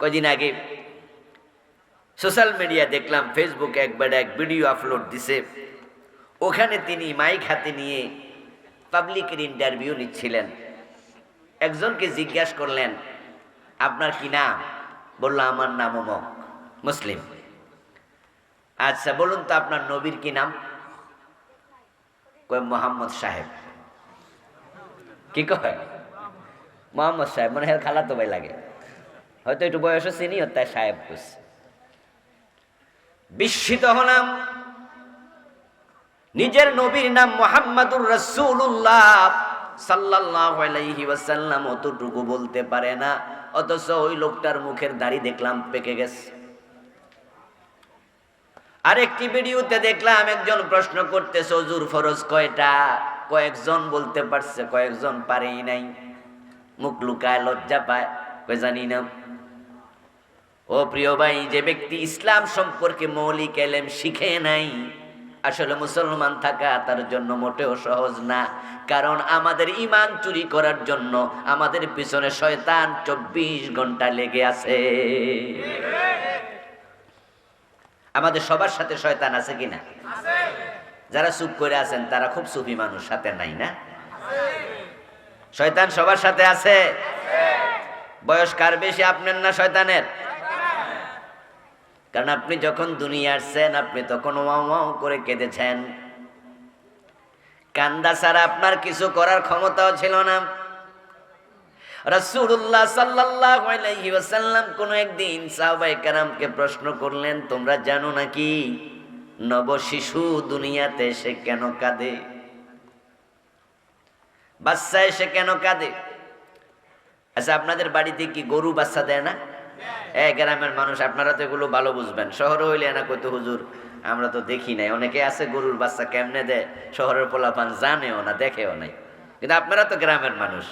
কদিন আগে social media দেখলাম, ফেসবুকে একবার এক ভিডিও আপলোড দিছে। ওখানে তিনি মাইক হাতে নিয়ে পাবলিকের ইন্টারভিউ নিচ্ছিলেন। একজনকে জিজ্ঞাসা করলেন, আপনার কি নাম? বলল, আমার নাম অমক, মুসলিম। আচ্ছা বলুন তো আপনার নবীর কি নাম? কয়, মোহাম্মদ সাহেব। কি কয়? মোহাম্মদ সাহেব। মনে হয় খালাতো ভাই লাগে। হয়তো একটু বয়সও চিনি তাই সাহেব বুঝছে বিস্মিত হলাম। নিজের নবীর নাম মোহাম্মদুর রসুল্লাহ ওয়াসাল্লাম অতটুকু বলতে পারে না, অথচ ওই লোকটার মুখের দাড়ি দেখলাম পেকে গেছে। আরেকটি ভিডিওতে দেখলাম একজন প্রশ্ন করতে সজুর ফরজ কয়টা? কয়েকজন বলতে পারছে, কয়েকজন পারেই নাই। মুখ লুকায়, লজ্জা পায় জানি না। ও প্রিয় ভাই, যে ব্যক্তি ইসলাম সম্পর্কে মৌলিক এলেম শিখে নাই, আসলে মুসলমান থাকা তার জন্য মোটেও সহজ না। কারণ আমাদের ইমান চুরি করার জন্য আমাদের পিছনে শয়তান চব্বিশ ঘণ্টা লেগে আছে। আমাদের সবার সাথে শয়তান আছে কিনা যারা চুপ করে আছেন, তারা খুব সুফি মানুষ সাথে নাই না? শয়তান সবার সাথে আছে? বয়স কার বেশি আপনার না শয়তানের? কারণ আপনি যখন দুনিয়া আসছেন, আপনি তখন ওয়াও ওয়াও করে কেঁদেছেন। কান্দা ছাড়া আপনার কিছু করার ক্ষমতাও ছিল না। রাসূলুল্লাহ সাল্লাল্লাহু আলাইহি কোন একদিন সাহাবায়ে কেরামকে প্রশ্ন করলেন, তোমরা জানো নাকি নব শিশু দুনিয়াতে এসে কেন কাঁদে? বাচ্চা এসে কেন কাঁদে? আচ্ছা আপনাদের বাড়িতে কি গরু বাচ্চা দেয় না? এ গ্রামের মানুষ, আপনারা তো এগুলো ভালো বুঝবেন। শহরে হইলে না কইতো, হুজুর, আমরা তো দেখি নাই। অনেকে আছে, গরুর বাচ্চা কেমনে দেয়? শহরের পোলাপান জানেও না, দেখেও নাই। কিন্তু আপনারা তো গ্রামের মানুষ।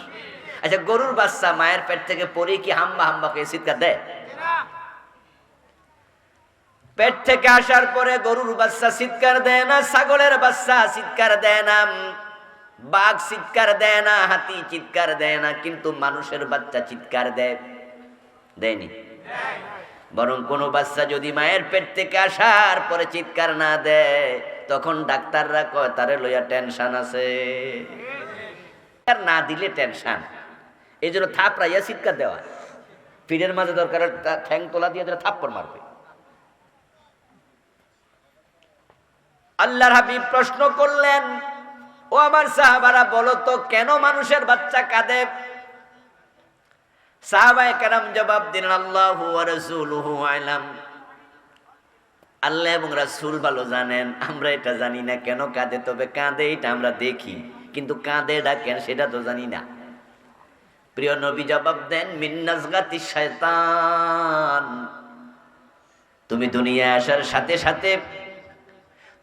আচ্ছা গরুর বাচ্চা মায়ের পেট থেকে পরে কি হাম্বা হাম্বা করে চিৎকার দেয়? পেট থেকে আসার পরে গরুর বাচ্চা চিৎকার দেয় না, ছাগলের বাচ্চা চিৎকার দেয় না, বাঘ চিৎকার দেয় না, হাতি চিৎকার দেয় না, কিন্তু মানুষের বাচ্চা চিৎকার দেয়। দেয়নি। বরং কোন বাচ্চা যদি মায়ের পেট থেকে আসার পরে চিৎকার না দেয়, তখন ডাক্তাররা কয়, তারে লইয়া টেনশন আছে। আর না দিলে টেনশন। এই জন্য থাপড়াইয়া চিৎকার দেওয়া। পিঠের মাঝে দরকার ঠ্যাং তোলা দিয়ে দিলে থাপ্পড় মারবে। আল্লাহর হাবিব প্রশ্ন করলেন, ও আমার সাহাবারা বলো তো, কেন মানুষের বাচ্চা কাঁদে? কেরাম জবাব দিলেন, আল্লাহু আলাম। আল্লাহ এবং রাসূল ভালো জানেন, আমরা এটা জানি না কেন কাঁদে, তবে কাঁদে এটা আমরা দেখি, কিন্তু কাঁদে সেটা তো জানি না। প্রিয় নবী জবাব দেন মিন্নাজগাতি শয়তান তুমি দুনিয়া আসার সাথে সাথে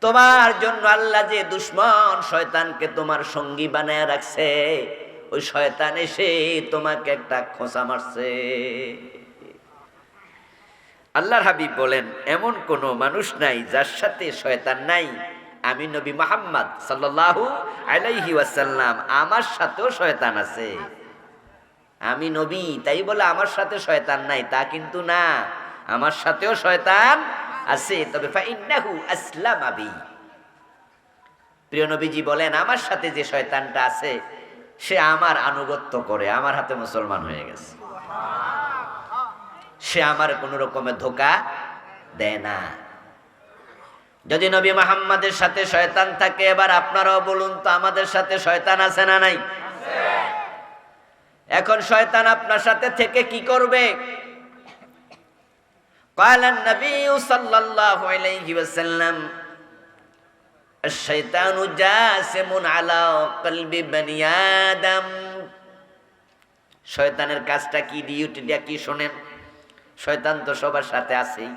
তোমার জন্য আল্লাহ যে দুশ্মন শয়তানকে তোমার সঙ্গী বানায় রাখছে ওই শয়তান এসে তোমাকে একটা খোঁচা মারছে। আল্লাহর হাবিব বলেন, এমন কোনো মানুষ নাই যার সাথে শয়তান নাই। আমি নবী মোহাম্মদ সাল্লাল্লাহু আলাইহি ওয়াসাল্লাম, আমার সাথেও শয়তান আছে। আমি নবী, তাই বলে আমার সাথে শয়তান নাই, তা কিন্তু না। আমার সাথেও শয়তান আছে, তবে আসলাম আবি। প্রিয় নবীজি বলেন, আমার সাথে যে শয়তানটা আছে সে আমার আনুগত্য করে আমার হাতে মুসলমান হয়ে গেছে সে আমার কোনো রকমের ধোকা দেয় না যদি নবী মোহাম্মদের সাথে শয়তান থাকে এবার আপনারাও বলুন তো আমাদের সাথে শয়তান আছে না নাই এখন শয়তান আপনার সাথে থেকে কি করবে قال النبي صلى الله عليه وسلم الشيطان جاسم على قلب بني آدم শয়তানের কাজটা কি ডিউটিটা কি শোনেন শয়তান তো সবার সাথে আছেই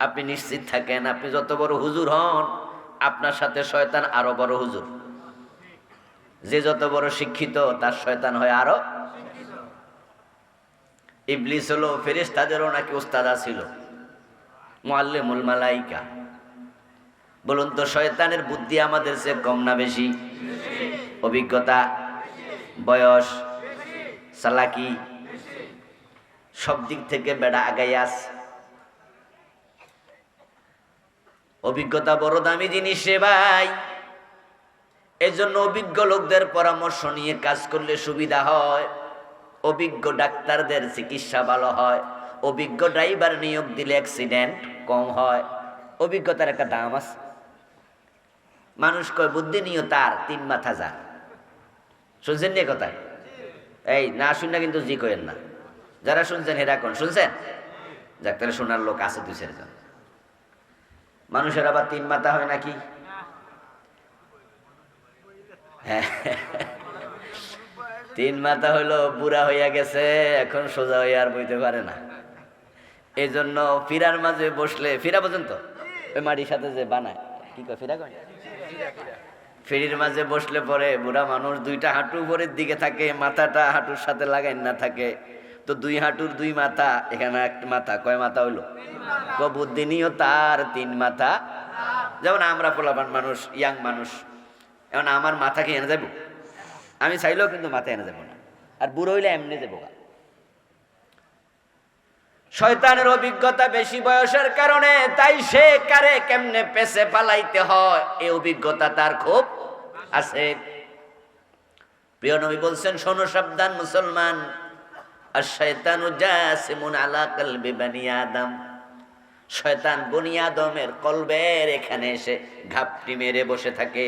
আপনি নিশ্চিত থাকেন আপনি যত বড় হুজুর হন আপনার সাথে শয়তান আরো বড় হুজুর যে যত বড় শিক্ষিত তার শয়তান হয় আরো ইবলিস হলো ফেরেশতাদেরও নাকি ওস্তাদা ছিল মুআল্লিমুল মালাইকা বলুন তো, শয়তানের বুদ্ধি আমাদের চেয়ে কম না বেশি? অভিজ্ঞতা? বয়স? সালাকি সব দিক থেকে বেড়া আগাই আস। অভিজ্ঞতা বড় দামি জিনিস রে ভাই। এজন্য অভিজ্ঞ লোকদের পরামর্শ নিয়ে কাজ করলে সুবিধা হয়। অভিজ্ঞ ডাক্তারদের চিকিৎসা ভালো হয়। অভিজ্ঞ ড্রাইভার নিয়োগ দিলে অ্যাক্সিডেন্ট কম হয়। অভিজ্ঞতার একটা দাম আছে। মানুষ কয়, বুদ্ধি নিয়ে তার, তিন মাথা যা শুনছেন নিয়ে কথা এই, না শুন না কিন্তু জি করেন না। যারা শুনছেন, হেরা কোন? শুনছেন? যাক, তাহলে শোনার লোক আছে দুই চারজন। মানুষের আবার তিন মাথা হয় নাকি? হ্যাঁ। তিন মাথা হইল বুড়া হইয়া গেছে, এখন সোজা হইয়া আর বইতে পারে না। এই জন্য ফিরার মাঝে বসলে, ফিরা পর্যন্ত? ওই মাটির সাথে যে বানায়। কি কয়, ফিরা কয়? ফেরির মাঝে বসলে পরে বুড়া মানুষ দুইটা হাঁটু উপরের দিকে থাকে, মাথাটা হাঁটুর সাথে লাগাই না থাকে। তো দুই হাঁটুর দুই মাথা, এখানে একটা মাথা, কয় মাথা হইল? ক বুদ্ধি তার তিন মাথা। যেমন আমরা পোলাপান মানুষ, ইয়াং মানুষ, এখন আমার মাথাকে এনে যাব আমি চাইলেও কিন্তু মাথা এনে যাব না। আর বুড়ো হইলে এমনি যাব গা। শয়তানের অভিজ্ঞতা বেশি বয়সের কারণে, তাই সে কারে কেমনে পেছে পালাইতে হয়? এই অভিজ্ঞতা তার খুব আছে। প্রিয় নবী বলছেন, শোনো সাবধান মুসলমান আর শয়তান জাসিমুন আলা কলবি বানি আদম। শয়তান বনি আদমের কলবের এখানে এসে ঘাপটি মেরে বসে থাকে।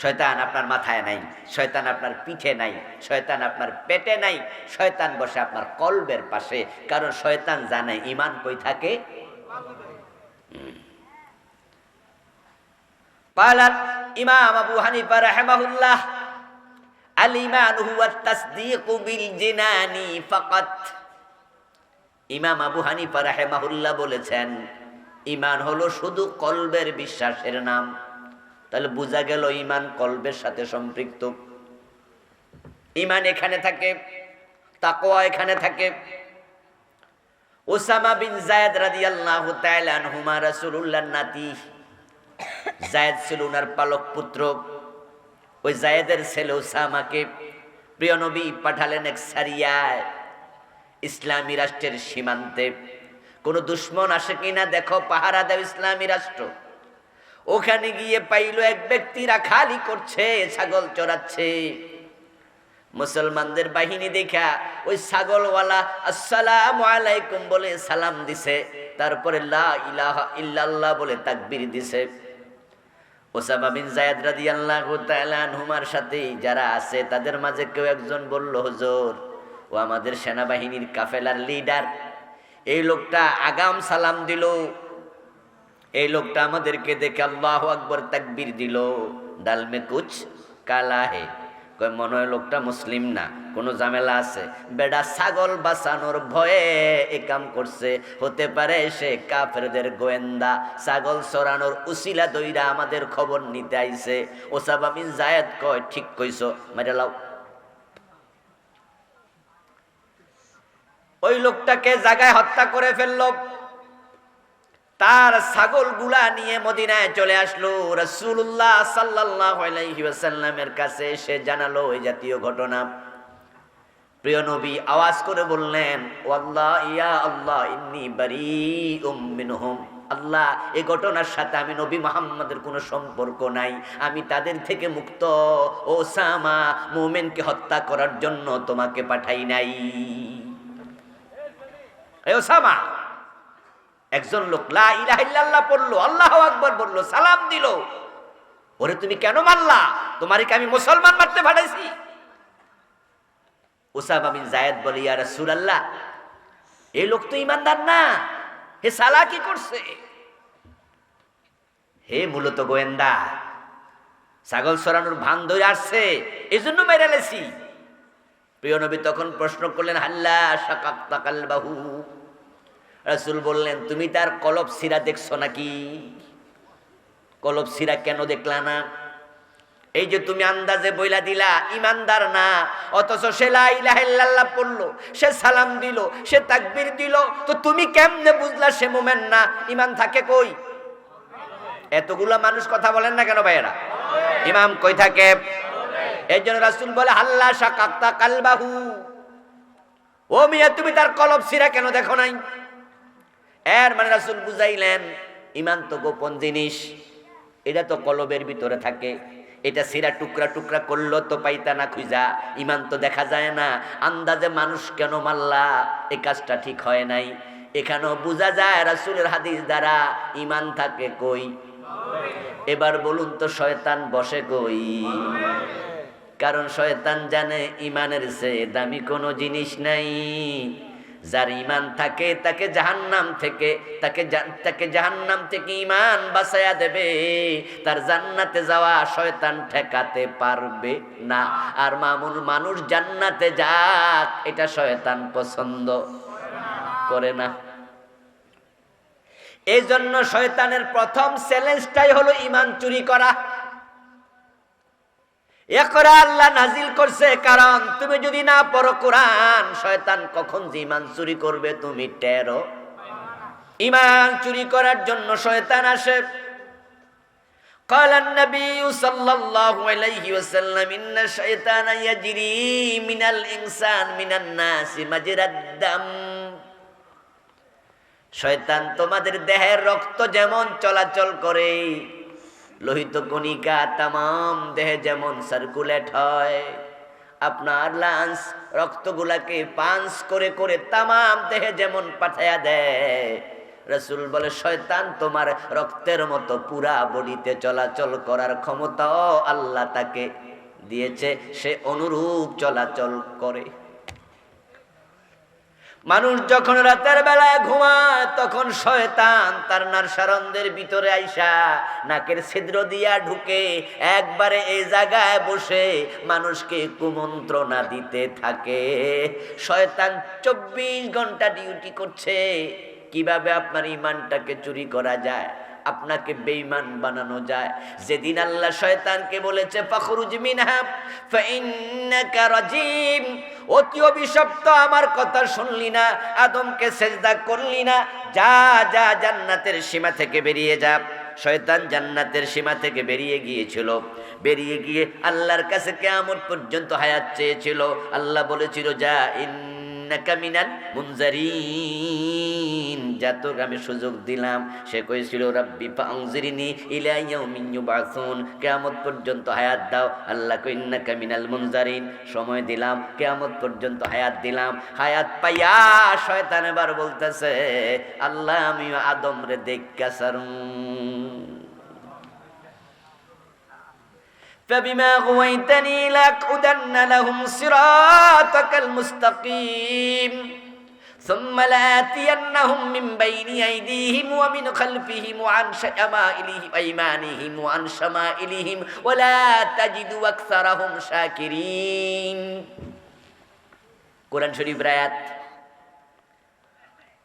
শয়তান আপনার মাথায় নাই, শয়তান আপনার পিঠে নাই, শয়তান আপনার পেটে নাই, শয়তান বসে আপনার কলবের পাশে। কারণ শয়তান জানে ইমান কই থাকে? পালাত ইমাম আবু হানিফা রাহমাহুল্লাহ, আল ইমান হুয়া তাসদীকু বিল জিনানি ফাকাত। ইমাম আবু হানিফা রাহমাহুল্লাহ বলেছেন ইমান হলো শুধু কলবের বিশ্বাসের নাম। তাহলে বোঝা গেল ইমান কলবের সাথে সম্পৃক্ত। ইমান এখানে থাকে, তাকওয়া এখানে থাকে। ওসামা বিন জায়েদ রাদিয়াল্লাহু তাআলা আনহুমা রাসূলুল্লাহর নাতি। জায়েদ ছিল উনার পালক পুত্র। ওই জায়েদের ছেলে ওসামাকে প্রিয় নবী পাঠালেন এক সারিয়ায় ইসলামী রাষ্ট্রের সীমান্তে। কোনো দুশ্মন আসে কিনা দেখো, পাহারা দেব ইসলামী রাষ্ট্র। ওখানে গিয়ে পাইল এক ব্যক্তিরা খালি করছে, ছাগল চড়াচ্ছে। মুসলমানদের বাহিনী দেখা ওই ছাগলওয়ালা আসসালাম আলাইকুম বলে সালাম দিছে, তারপরে লা ইলাহা ইল্লাল্লাহ বলে তাকবীর দিছে। ওসামা বিন জায়েদ রাদিয়াল্লাহু তাআলা আনহুমার সাথে যারা আছে, তাদের মাঝে কেউ একজন বলল, হুজুর, ও আমাদের সেনাবাহিনীর কাফেলার লিডার। এই লোকটা আগাম সালাম দিল এই লোকটা আমাদেরকে দেখে আল্লাহ আকবর তাকবীর দিল। ডালমে কুচ কালা হে। কয়, মনে হয় লোকটা মুসলিম না, কোনো ঝামেলা আছে। বেডা ছাগল বাঁচানোর ভয়ে এ কাম করছে। হতে পারে সে কাফেরদের গোয়েন্দা, ছাগল চড়ানোর উসিলা দইরা আমাদের খবর নিতে আইছে। ওসাবা বিন জায়েদ কয়, ঠিক কইছো মেরে লাও। ওই লোকটাকে জায়গায় হত্যা করে ফেলল। তার ছাগলগুলা নিয়ে মদিনায় চলে আসলো। রসুল্লাহ সাল্লামের কাছে সে জানালো ওই জাতীয় ঘটনা। প্রিয় নবী, আওয়াজ করে বললেন আল্লাহ ইয়া আল্লাহ, ইন্নি বারি মিনহুম। আল্লাহ, এ ঘটনার সাথে আমি নবী মোহাম্মদের কোনো সম্পর্ক নাই। আমি তাদের থেকে মুক্ত। ও সামা মোমেনকে হত্যা করার জন্য তোমাকে পাঠাই নাই। এ ওসামা একজন লোক, লা ইলাহা ইল্লাল্লাহ পড়ল, আল্লাহ আকবার বলল, সালাম দিল। ওরে, তুমি কেন মারলা? তোমারই আমি মুসলমান মারতে পাঠাইছি? ওসামা বিন জায়েদ বলে, ইয়া রাসূলুল্লাহ এই লোক তো ইমানদার না। হে সালা কি করছে? হে মূলত গোয়েন্দা, ছাগল সরানোর ভান ধরে আসছে এই জন্য মেরে লেছি। প্রিয় নবী তখন প্রশ্ন করলেন, হাল্লা শাকাক তাকাল বাহু রাসুল বললেন, তুমি তার কলব সিরা দেখছ নাকি? কলব সিরা কেন দেখলা না? এই যে তুমি আন্দাজে বইলা দিলা, ইমানদার না, অথচ সে লা ইলাহা ইল্লাল্লাহ পড়ল, সে সালাম দিল, সে তাকবির দিল, তো তুমি কেমনে বুঝলা সে মোমেন না? ইমান থাকে কই? এতগুলা মানুষ কথা বলেন না কেন ভাইয়েরা? ইমাম কই থাকে? এই জন্য রাসুল বলে, হাল্লা শাকাক্তা কালবাহু। ও মিয়া, তুমি তার কলব সিরা কেন দেখো নাই? এর মানে রাসুল বুঝাইলেন ইমান তো গোপন জিনিস, এটা তো কলবের ভিতরে থাকে। এটা সিরা টুকরা টুকরা করল তো পাইতা না খুঁজা ইমান তো দেখা যায় না। আন্দাজে মানুষ কেন মারলা? এ কাজটা ঠিক হয় নাই। এখানেও বোঝা যায় রাসুলের হাদিস দ্বারা ইমান থাকে কই? এবার বলুন তো শয়তান বসে কই? কারণ শয়তান জানে ইমানের সে দামি কোনো জিনিস নাই। যার ইমান থাকে, তাকে জাহান্নাম থেকে, তাকে তাকে জাহান্নাম থেকে ইমান বাঁচাইয়া দেবে। তার জান্নাতে যাওয়া শয়তান ঠেকাতে পারবে না। আর মামুন মানুষ জান্নাতে যাক, এটা শয়তান পছন্দ করে না। এই জন্য শয়তানের প্রথম চ্যালেঞ্জটাই হলো ইমান চুরি করা। একরা আল্লাহ নাজিল করছে কারণ তুমি যদি না পড়ো কোরআন শয়তান কখন যে ইমান চুরি করবে তুমি টেরো ইমান চুরি করার জন্য শয়তান আসে قال النبي صلى الله عليه وسلم إن الشيطان يجري من الإنسان من الناس مجرى الدم শয়তান তোমাদের দেহের রক্ত যেমন চলাচল করে লোহিত কণিকা তামাম দেহে যেমন সার্কুলেট হয়, আপনার লাঞ্চ রক্তগুলাকে পাঞ্চ করে করে তামাম দেহে যেমন পাঠায়া দেয়। রসুল বলে, শয়তান তোমার রক্তের মতো পুরা বডিতে চলাচল করার ক্ষমতাও আল্লাহ তাকে দিয়েছে, সে অনুরূপ চলাচল করে। মানুষ যখন রাতের বেলায় ঘুমায়, তখন শয়তান তার নারসারন্দের ভিতরে আইসা নাকের ছিদ্র দিয়া ঢুকে একবারে এই জায়গায় বসে মানুষকে কুমন্ত্রণা দিতে থাকে। শয়তান চব্বিশ ঘণ্টা ডিউটি করছে। কীভাবে আপনার ইমানটাকে চুরি করা যায়? আপনাকে বেঈমান বানানো যায়। যেদিন আল্লাহ শয়তানকে বলেছে, ফখরুজ মিনহা, ফাইন্নাকা রাজিম। অতি অভিশপ্ত আমার কথা শুনলি না, আদমকে সেজদা করলি না। যা যা জান্নাতের সীমা থেকে বেরিয়ে যা। শয়তান জান্নাতের সীমা থেকে বেরিয়ে গিয়েছিল। বেরিয়ে গিয়ে আল্লাহর কাছে কেয়ামত পর্যন্ত হায়াত চেয়েছিল। আল্লাহ বলেছিল, যা ইন্নাকা মিনাল মুনজারিন। যা তোকে আমি সুযোগ দিলাম। সে কইছিল, রাব্বি ফাংজিরিনি ইলা ইয়াউমিন পর্যন্ত হায়াত দাও। আল্লাহ কই ইন্নাকা মুনজারিন। সময় দিলাম, কিয়ামত পর্যন্ত হায়াত দিলাম। হায়াত পাইয়া শয়তান এবার বলতেছে, আল্লাহ আমি আদম রে দেখা সারুম। فبما غويتني لأقعدن لهم صراطك المستقيم ثم لآتينهم من بين أيديهم ومن خلفهم وعن شمائلهم أيمانهم وعن شمائلهم ولا تجد أكثرهم شاكرين কোরআন শরীফ রায়াত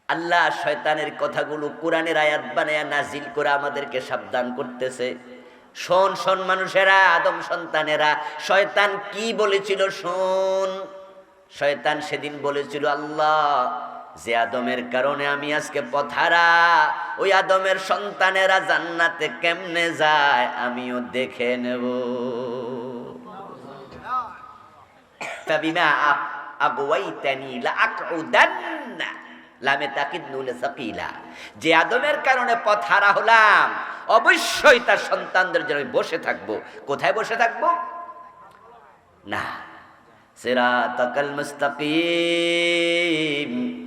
আল্লাহ শয়তানের কথাগুলো কোরআনের আয়াত বানায়া নাজিল করে আমাদেরকে সাবধান করতেছে শোন শোন মানুষেরা, আদম সন্তানেরা, শয়তান কি বলেছিল শোন? শয়তান সেদিন বলেছিল, আল্লাহ, যে আদমের কারণে আমি আজকে পথারা, ওই আদমের সন্তানেরা জান্নাতে কেমনে যায় আমিও দেখে নেব। যে আদমের কারণে পথ হারা হলাম অবশ্যই তার সন্তানদের জন্য বসে থাকব। কোথায় বসে থাকব? না। সিরাতাকাল মুস্তাকিম।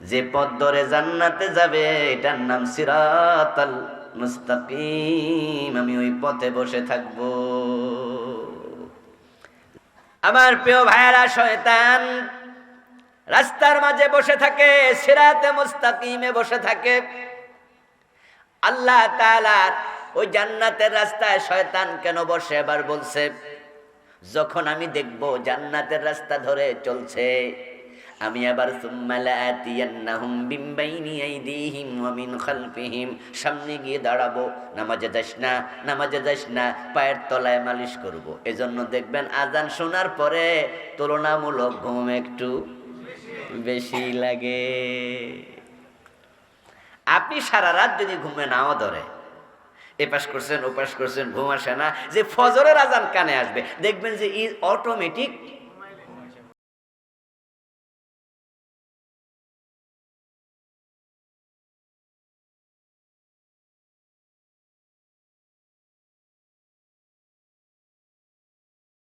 যে পথ ধরে জান্নাতে যাবে, এটার নাম সিরাতাল মুস্তাকিম। আমি ওই পথে বসে থাকব। আমার প্রিয় ভাইয়েরা, শয়তান রাস্তার মাঝে বসে থাকে, সিরাতে মুস্তাকিমে বসে থাকে। আল্লাহ তাআলার ওই জান্নাতের রাস্তায় শয়তান কেন বসে? এবার বলছে, যখন আমি দেখব জান্নাতের রাস্তা ধরে চলছে, আমি আবার মিন সামনে গিয়ে দাঁড়াবো, নামাজে যাস না, নামাজে যাস না, পায়ের তলায় মালিশ করব। এজন্য দেখবেন আজান শোনার পরে তুলনামূলক ঘুম একটু বেশি লাগে। আপনি সারা রাত যদি ঘুমে নাও ধরে। এপাস করছেন ওপাস করছেন, ঘুম আসে না। যে ফজরের আজান কানে আসবে, দেখবেন যে ই অটোমেটিক